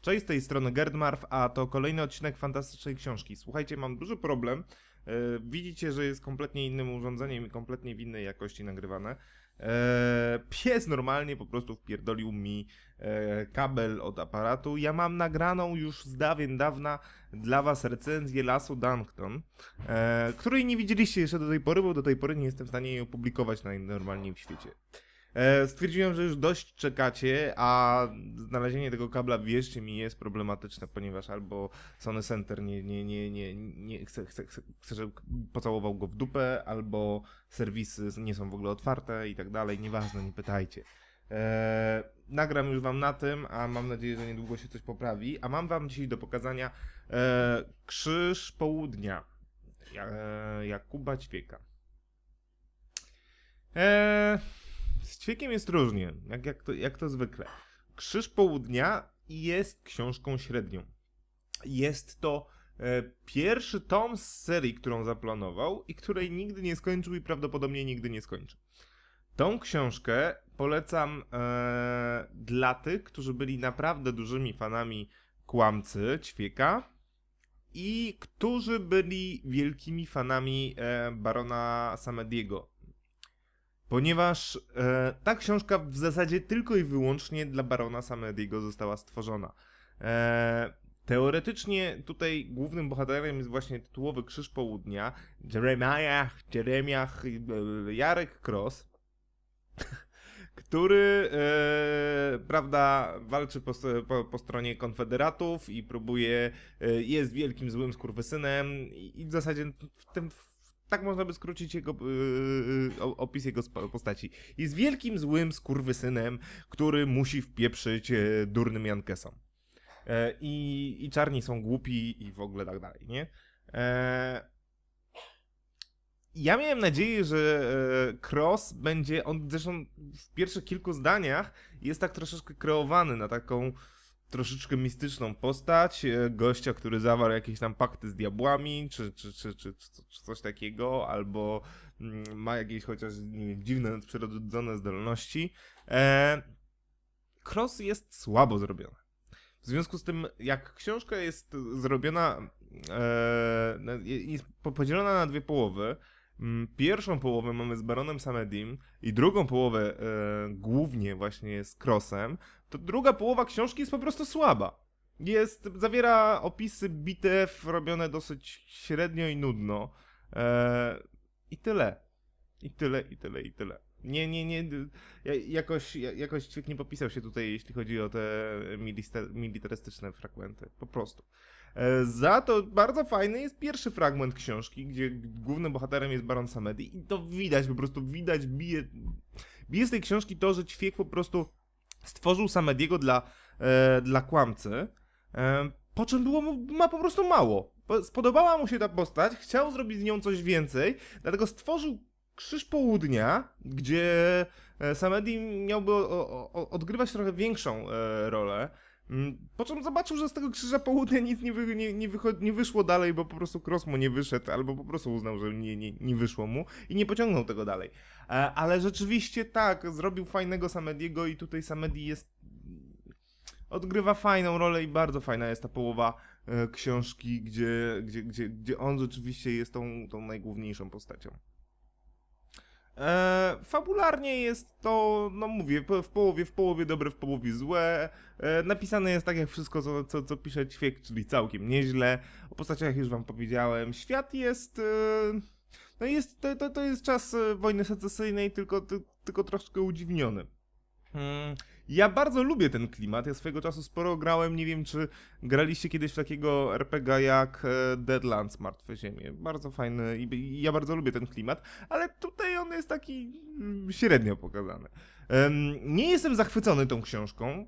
Cześć, z tej strony Gerdmarf, a to kolejny odcinek fantastycznej książki. Słuchajcie, mam duży problem. E, widzicie, że jest kompletnie innym urządzeniem i kompletnie w innej jakości nagrywane. E, pies normalnie po prostu wpierdolił mi e, kabel od aparatu. Ja mam nagraną już z dawien dawna dla was recenzję Lasu Duncton, e, której nie widzieliście jeszcze do tej pory, bo do tej pory nie jestem w stanie jej opublikować najnormalniej w świecie. E, stwierdziłem, że już dość czekacie, a znalezienie tego kabla, wierzcie mi, jest problematyczne, ponieważ albo Sony Center nie, nie, nie, nie, nie chce, chce, chce, chce, żeby pocałował go w dupę, albo serwisy nie są w ogóle otwarte i tak dalej, nieważne, nie pytajcie. E, nagram już wam na tym, a mam nadzieję, że niedługo się coś poprawi, a mam wam dzisiaj do pokazania e, Krzyż Południa Ja- e, Jakuba Ćwieka. Eee, z ćwiekiem jest różnie, jak, jak, to, jak to zwykle. Krzyż Południa jest książką średnią. Jest to e, pierwszy tom z serii, którą zaplanował i której nigdy nie skończył i prawdopodobnie nigdy nie skończy. Tą książkę polecam e, dla tych, którzy byli naprawdę dużymi fanami kłamcy ćwieka i którzy byli wielkimi fanami e, barona Samediego. Ponieważ e, ta książka w zasadzie tylko i wyłącznie dla barona Samediego została stworzona. E, teoretycznie tutaj głównym bohaterem jest właśnie tytułowy Krzyż Południa, Jeremiah, Jeremiah, e, Jarek Cross, który, e, prawda, walczy po, po, po stronie konfederatów i próbuje, e, jest wielkim złym skurwysynem i, i w zasadzie w tym, tak można by skrócić jego, e, o- opis jego postaci. Jest wielkim złym skurwysynem, który musi wpieprzyć e, durnym Jankesom. E, i, I czarni są głupi i w ogóle tak dalej, nie? E, ja miałem nadzieję, że Cross będzie, on zresztą w pierwszych kilku zdaniach jest tak troszeczkę kreowany na taką troszeczkę mistyczną postać, e, gościa, który zawarł jakieś tam pakty z diabłami, czy, czy, czy, czy, czy, coś takiego, albo mm, ma jakieś chociaż nie wiem, dziwne, nadprzyrodzone zdolności. E, Cross jest słabo zrobiony. W związku z tym, jak książka jest zrobiona, e, jest po- podzielona na dwie połowy, mm, pierwszą połowę mamy z Baronem Samedim i drugą połowę e, głównie właśnie z Crossem, to druga połowa książki jest po prostu słaba. Jest, zawiera opisy bitew robione dosyć średnio i nudno. E, I tyle. I tyle, i tyle, i tyle. Nie, nie, nie. Ja, jakoś, ja- jakoś Ćwiek nie popisał się tutaj, jeśli chodzi o te militarystyczne fragmenty. Po prostu. E, Za to bardzo fajny jest pierwszy fragment książki, gdzie głównym bohaterem jest Baron Samedi i to widać, po prostu widać, bije, bije z tej książki to, że Ćwiek po prostu stworzył Samediego dla, e, dla kłamcy, e, po czym było ma po prostu mało. Po- Spodobała mu się ta postać, chciał zrobić z nią coś więcej, dlatego stworzył Krzyż Południa, gdzie e, Samedi miałby odgrywać trochę większą e, rolę. Mm, Po czym zobaczył, że z tego Krzyża Południa nic nie, wy, nie, nie, nie wyszło dalej, bo po prostu Cross mu nie wyszedł, albo po prostu uznał, że nie, nie, nie wyszło mu i nie pociągnął tego dalej. E, Ale rzeczywiście tak, zrobił fajnego Samediego i tutaj Samedi jest odgrywa fajną rolę i bardzo fajna jest ta połowa e, książki, gdzie, gdzie, gdzie, gdzie on rzeczywiście jest tą, tą najgłówniejszą postacią. E, fabularnie jest to, no mówię, w połowie, w połowie dobre, w połowie złe. E, napisane jest tak jak wszystko, co, co, co pisze Ćwiek, czyli całkiem nieźle. O postaciach już wam powiedziałem. Świat jest... E, no jest, to, to, to jest czas e, wojny secesyjnej, tylko, ty, tylko troszkę udziwniony. Mm, Ja bardzo lubię ten klimat. Ja swojego czasu sporo grałem. Nie wiem, czy graliście kiedyś w takiego RPG jak Deadlands Martwe Ziemie. Bardzo fajny i ja bardzo lubię ten klimat, ale tutaj on jest taki mm, średnio pokazany. Nie jestem zachwycony tą książką,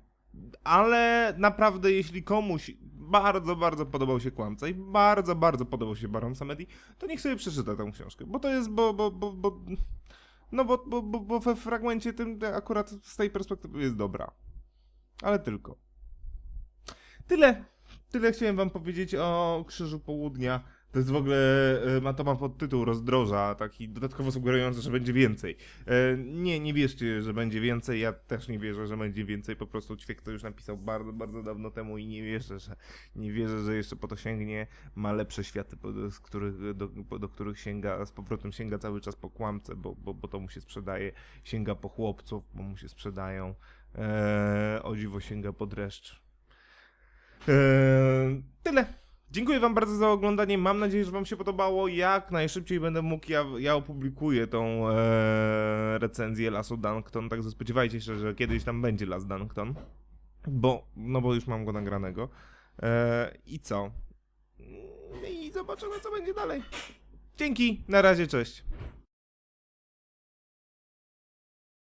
ale naprawdę, jeśli komuś bardzo, bardzo podobał się Kłamca i bardzo, bardzo podobał się Baron Samedi, to niech sobie przeczyta tę książkę, bo to jest, bo, bo, bo, bo no bo, bo, bo, bo we fragmencie tym akurat z tej perspektywy jest dobra. Ale tylko. Tyle. Tyle chciałem wam powiedzieć o Krzyżu Południa. To jest w ogóle, e, ma to ma podtytuł Rozdroża, taki dodatkowo sugerujący, że będzie więcej. E, Nie, nie wierzcie, że będzie więcej, ja też nie wierzę, że będzie więcej, po prostu Ćwiek to już napisał bardzo, bardzo dawno temu i nie wierzę, że nie wierzę, że jeszcze po to sięgnie, ma lepsze światy, z których, do, do których sięga, z powrotem sięga cały czas po kłamce, bo, bo, bo to mu się sprzedaje, sięga po chłopców, bo mu się sprzedają, e, o dziwo sięga po dreszcz. E, tyle. Dziękuję Wam bardzo za oglądanie. Mam nadzieję, że Wam się podobało. Jak najszybciej będę mógł, ja, ja opublikuję tą e, recenzję Lasu Duncton. Także spodziewajcie się, że kiedyś tam będzie Las Duncton. Bo, no bo już mam go nagranego. E, I co? I zobaczymy, co będzie dalej. Dzięki, na razie, cześć.